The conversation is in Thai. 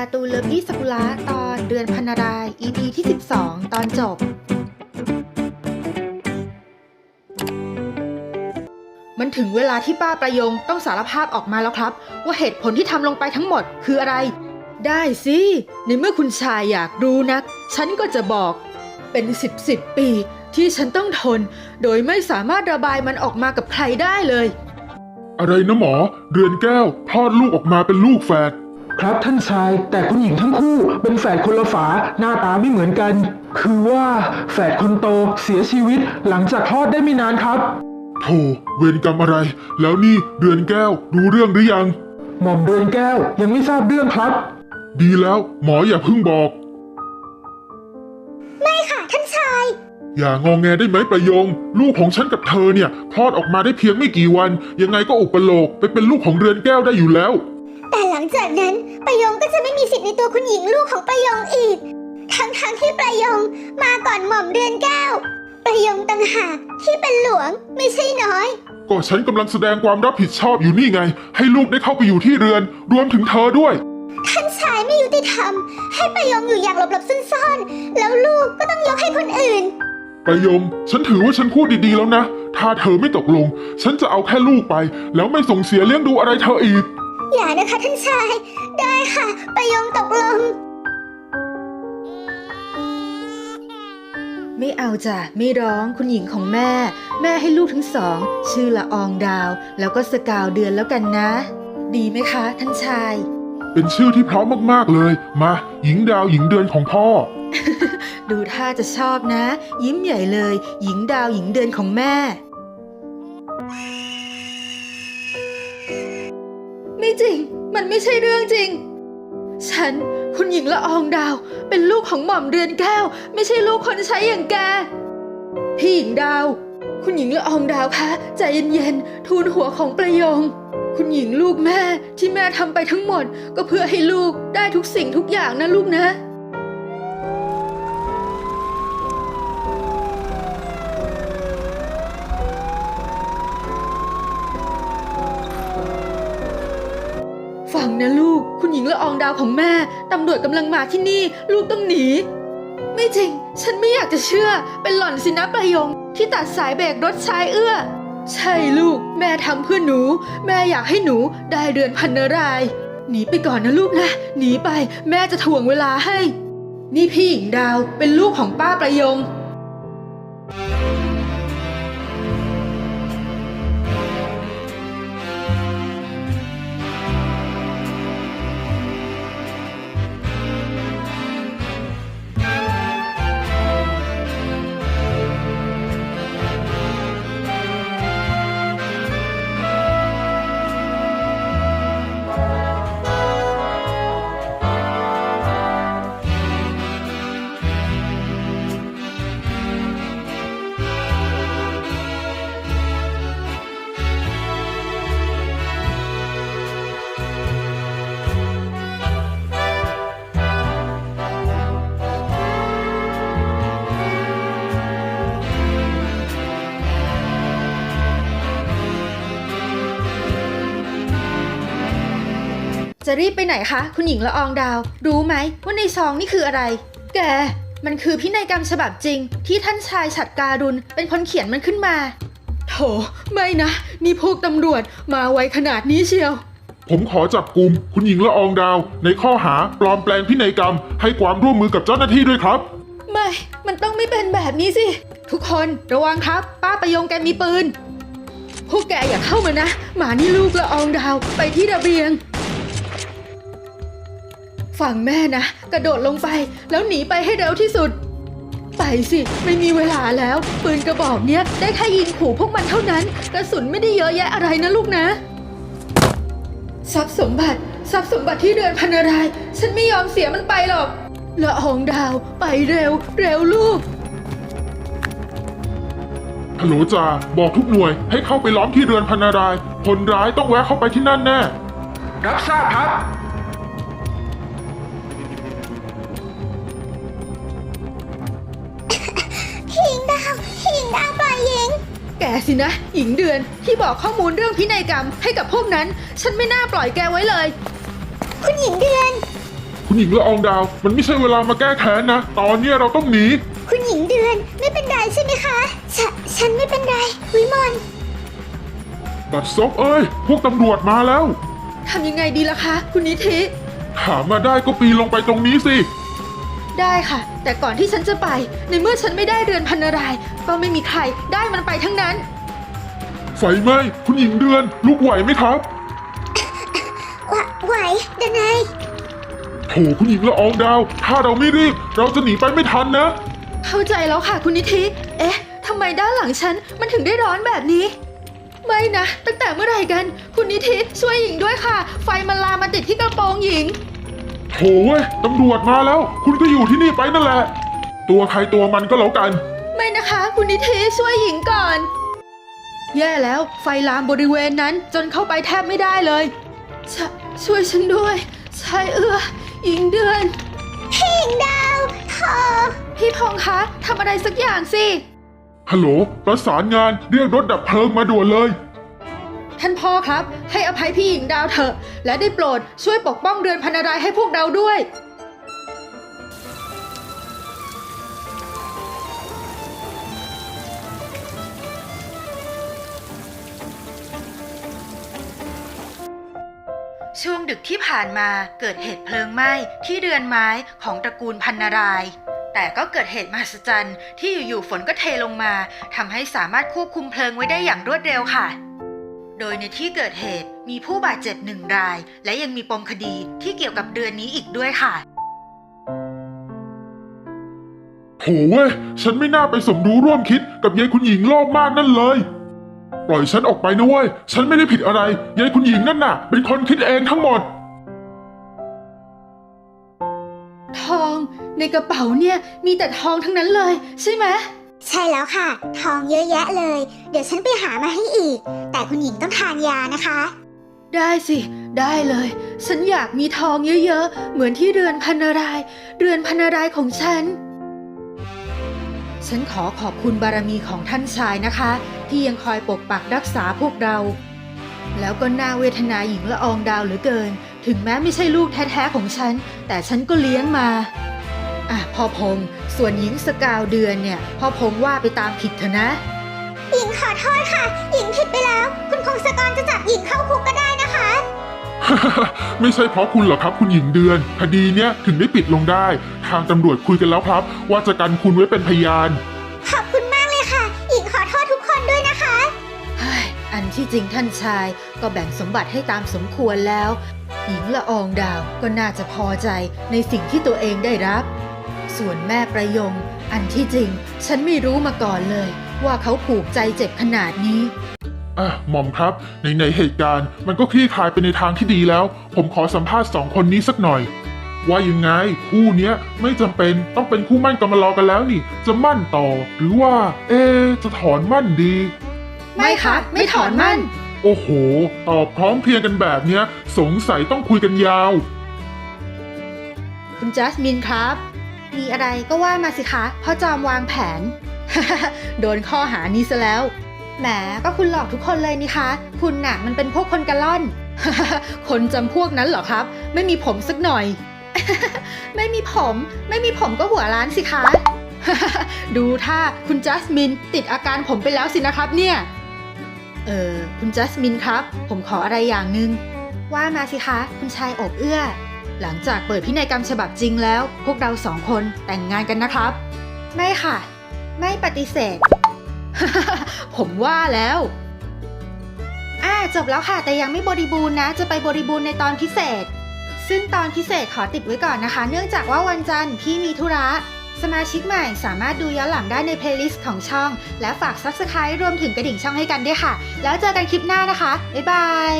การ์ตูนเลิฟลี่สกุละตอนเดือนพันนาราย EP ที่ 12 ตอนจบ มันถึงเวลาที่ป้าประยงต้องสารภาพออกมาแล้วครับ ว่าเหตุผลที่ทำลงไปทั้งหมดคืออะไร ได้สิ ในเมื่อคุณชายอยากรู้นัก ฉันก็จะบอกเป็นสิบสิบปี ที่ฉันต้องทน โดยไม่สามารถระบายมันออกมากับใครได้เลย อะไรนะหมอ เรือนแก้วคลอดลูกออกมาเป็นลูกแฝด ครับท่านชาย แต่คุณหญิงทั้งคู่เป็นแฝดคนละฝาหน้าตาไม่เหมือนกัน คือว่าแฝดคนโตเสียชีวิตหลังจากคลอดได้ไม่นานครับโธ่เวรกรรมอะไร แล้วนี่เรือนแก้วรู้เรื่องหรือยัง หม่อมเดือนแก้วยังไม่ทราบเรื่องครับ ดีแล้วหมออย่าเพิ่งบอก ไม่ค่ะท่านชาย อย่างองแงได้ไหมประยง ลูกของฉันกับเธอเนี่ยคลอดออกมาได้เพียงไม่กี่วัน ยังไงก็อุปโลกไปเป็นลูกของเรือนแก้วได้อยู่แล้ว แต่หลังจากนั้นประยงก็จะไม่มีสิทธิ์ในตัวคุณหญิงลูกของประยงอีก ทั้งๆที่ประยงมาก่อนหม่อมเดือนแก้วประยงต่างหากที่เป็นหลวงไม่ใช่น้อย ก็ฉันกำลังแสดงความรับผิดชอบอยู่นี่ไง ให้ลูกได้เข้าไปอยู่ที่เรือน รวมถึงเธอด้วย ท่านชายไม่ยุติธรรม ให้ประยงอยู่อย่างหลบๆซ่อนๆ แล้วลูกก็ต้องยกให้คนอื่น ประยง ฉันถือว่าฉันพูดดีๆแล้วนะ ถ้าเธอไม่ตกลง ฉันจะเอาแค่ลูกไป แล้วไม่ส่งเสียเลี้ยงดูอะไรเธออีก อย่านะคะท่านชาย ได้ค่ะ ประยงตกลง ไม่เอาจ้ะไม่ร้องคุณหญิงของแม่ แม่ให้ลูกทั้งสอง ชื่อละอองดาว แล้วก็สกาวเดือนแล้วกันนะ ดีไหมคะ ท่านชาย เป็นชื่อที่เพร้อมมากๆเลย มา หญิงดาวหญิงเดือนของพ่อ ดูท่าจะชอบนะ ยิ้มใหญ่เลย หญิงดาวหญิงเดือนของแม่ จริง มันไม่ใช่เรื่องจริง ฉันคุณหญิงละอองดาว เป็นลูกของหม่อมเรือนแก้ว ไม่ใช่ลูกคนใช้อย่างแก พี่หญิงดาว คุณหญิงละอองดาวคะใจเย็นๆทูลหัวของประยง คุณหญิงลูกแม่ที่แม่ทำไปทั้งหมด ก็เพื่อให้ลูกได้ทุกสิ่งทุกอย่างนะลูกนะ ฟั งนะลูก คุณหญิงละอองดาวของแม่ ตำรวจกำลังมาที่นี่ ลูกต้องหนี ไม่จริง ฉันไม่อยากจะเชื่อ เป็นหล่อนสินะประยง ที่ตัดสายเบรกรถชายเอื้อ ใช่ลูก แม่ทำเพื่อหนู แม่อยากให้หนูได้เรือนพันนาราย หนีไปก่อนนะลูกนะ หนีไป แม่จะถ่วงเวลาให้ นี่พี่หญิงดาวเป็นลูกของป้าประยง จะรีบไปไหนคะ คุณหญิงละอองดาว รู้ไหมว่าในซองนี่คืออะไร แก มันคือพินัยกรรมฉบับจริง ที่ท่านชายฉัดการุณเป็นคนเขียนมันขึ้นมา โถ ไม่นะ นี่พวกตำรวจมาไวขนาดนี้เชียวผมขอจับกลุ่มคุณหญิงละอองดาว ในข้อหาปลอมแปลงพินัยกรรม ให้ความร่วมมือกับเจ้าหน้าที่ด้วยครับ ไม่ มันต้องไม่เป็นแบบนี้สิ ทุกคนระวังครับ ป้าประยงแกมีปืน พวกแกอย่าเข้ามานะ หมานี่ลูกละอองดาวไปที่ระเบียง ฝั่งแม่นะ กระโดดลงไป แล้วหนีไปให้เร็วที่สุด ไปสิ ไม่มีเวลาแล้ว ปืนกระบอกเนี้ยได้แค่ยิงขู่พวกมันเท่านั้น กระสุนไม่ได้เยอะแยะอะไรนะลูกนะ ทรัพย์สมบัติ ทรัพย์สมบัติที่เรือนพันนาราย ฉันไม่ยอมเสียมันไปหรอกละอองดาวไปเร็ว เร็วลูกฮัลโหลจ่าบอกทุกหน่วยให้เข้าไปล้อมที่เรือนพันนาราย คนร้ายต้องแวะเข้าไปที่นั่นแน่ รับทราบครับ สินะ หญิงเดือนที่บอกข้อมูลเรื่องพินัยกรรมให้กับพวกนั้น ฉันไม่น่าปล่อยแกไว้เลย คุณหญิงเดือน คุณหญิงละอองดาว มันไม่ใช่เวลามาแก้แค้นนะ ตอนเนี้ยเราต้องหนี คุณหญิงเดือนไม่เป็นไรใช่ไหมคะฉนฉันไม่เป็นไร วิมลบัดซบเอ้ย พวกตำรวจมาแล้ว ทำยังไงดีล่ะคะ คุณนิธิ ถามมาได้ก็ปีนลงไปตรงนี้สิ ได้ค่ะ แต่ก่อนที่ฉันจะไป ในเมื่อฉันไม่ได้เรือนพันนาราย ก็ไม่มีใครได้มันไปทั้งนั้น ไฟไหม้คุณหญิงเดือนลูกไหวไหมครับไหวไหวดนายโถคุณหญิงละอองดาว ถ้าเราไม่รีบ เราจะหนีไปไม่ทันนะ เข้าใจแล้วค่ะคุณนิธิ เอ๊ะทำไมด้านหลังฉันมันถึงได้ร้อนแบบนี้ ไม่นะ ตั้งแต่เมื่อไหร่กัน คุณนิธิช่วยหญิงด้วยค่ะ ไฟมันลามมาติดที่กระโปรงหญิง โถเว้ยตำรวจมาแล้ว คุณก็อยู่ที่นี่ไปนั่นแหละ ตัวใครตัวมันก็แล้วกัน ไม่นะคะ คุณนิธิช่วยหญิงก่อน แย่แล้วไฟลามบริเวณนั้นจนเข้าไปแทบไม่ได้เลยชช่วยฉันด้วยชายเอื้อหญิงเดือนพี่หญิงดาวเธอพี่พงษ์คะทำอะไรสักอย่างสิฮัลโหลประสานงานเรียกรถดับเพลิงมาด่วนเลย ท่านพ่อครับ ให้อภัยพี่หญิงดาวเถอะ และได้โปรดช่วยปกป้องเรือนพันนารายให้พวกเราด้วย ช่วงดึกที่ผ่านมาเกิดเหตุเพลิงไหม้ที่เรือนไม้ของตระกูลพันนาราย แต่ก็เกิดเหตุมหัศจรรย์ที่อยู่ๆฝนก็เทลงมาทำให้สามารถควบคุมเพลิงไว้ได้อย่างรวดเร็วค่ะ โดยในที่เกิดเหตุมีผู้บาดเจ็บหนึ่งราย และยังมีปมคดีที่เกี่ยวกับเรือนนี้อีกด้วยค่ะโถเว้ย ฉันไม่น่าไปสมรู้ร่วมคิดกับยายคุณหญิงรอบมากนั่นเลย ปล่อยฉันออกไปนะเว้ย ฉันไม่ได้ผิดอะไร ยายคุณหญิงนั่นน่ะ เป็นคนคิดเองทั้งหมด ทองในกระเป๋าเนี่ยมีแต่ทองทั้งนั้นเลย ใช่ไหม ใช่แล้วค่ะ ทองเยอะแยะเลย เดี๋ยวฉันไปหามาให้อีก แต่คุณหญิงต้องทานยานะคะ ได้สิ ได้เลย ฉันอยากมีทองเยอะๆ เหมือนที่เรือนพันนาราย เรือนพันนารายของฉัน ฉันขอขอบคุณบารมีของท่านชายนะคะ ที่ยังคอยปกปักรักษาพวกเรา แล้วก็น่าเวทนาหญิงละอองดาวเหลือเกิน ถึงแม้ไม่ใช่ลูกแท้ๆของฉัน แต่ฉันก็เลี้ยงมา อะพ่อพงษ์ส่วนหญิงสกาวเดือนเนี่ยพ่อพงษ์ว่าไปตามผิดเถอะนะ หญิงขอโทษค่ะ หญิงผิดไปแล้ว คุณพงศกรจะจับหญิงเข้าคุกก็ได้นะคะ ไม่ใช่เพราะคุณหรอกครับคุณหญิงเดือน คดีเนี้ยถึงได้ปิดลงได้ ทางตำรวจคุยกันแล้วครับ ว่าจะกันคุณไว้เป็นพยาน ขอบคุณมากเลยค่ะ หญิงขอโทษทุกคนด้วยนะคะเฮ้ยอันที่จริงท่านชายก็แบ่งสมบัติให้ตามสมควรแล้ว หญิงละอองดาวก็น่าจะพอใจในสิ่งที่ตัวเองได้รับ ส่วนแม่ประยง อันที่จริง ฉันไม่รู้มาก่อนเลย ว่าเขาผูกใจเจ็บขนาดนี้อะหม่อมครับ ในในๆเหตุการณ์มันก็คลี่คลายไปในทางที่ดีแล้ว ผมขอสัมภาษณ์สองคนนี้สักหน่อย ว่ายังไง คู่เนี้ยไม่จำเป็นต้องเป็นคู่มั่นกำมารอกันแล้วนี่ จะมั่นต่อ หรือว่า เอะจะถอนมั่นดี ไม่ค่ะไม่ถอนมั่น โอ้โหตอบพร้อมเพรียงกันแบบเนี้ย สงสัยต้องคุยกันยาว คุณจัสมินครับ มีอะไรก็ว่ามาสิคะพ่อจอมวางแผน โดนข้อหานี้ซะแล้ว แหมก็คุณหลอกทุกคนเลยนี่คะ คุณน่ะมันเป็นพวกคนกระล่อน คนจำพวกนั้นเหรอครับ ไม่มีผมสักหน่อย ไม่มีผม ไม่มีผมก็หัวล้านสิคะ ดูถ้าคุณจัสมินติดอาการผมไปแล้วสินะครับเนี่ย เออคุณจัสมินครับ ผมขออะไรอย่างหนึ่งว่ามาสิคะ คุณชายอบเอื้อ หลังจากเปิดพินัยกรรมฉบับจริงแล้ว พวกเราสองคนแต่งงานกันนะครับ ไม่ค่ะ ไม่ปฏิเสธ ผมว่าแล้ว อ่าจบแล้วค่ะ แต่ยังไม่บริบูรณ์นะ จะไปบริบูรณ์ในตอนพิเศษ ซึ่งตอนพิเศษขอติดไว้ก่อนนะคะ เนื่องจากว่าวันจันทร์พี่มีธุระสมาชิกใหม่สามารถดูย้อนหลังได้ในเพลย์ลิสต์ของช่อง และฝาก Subscribe รวมถึงกระดิ่งช่องให้กันด้วยค่ะ แล้วเจอกันคลิปหน้านะคะ บ๊ายบาย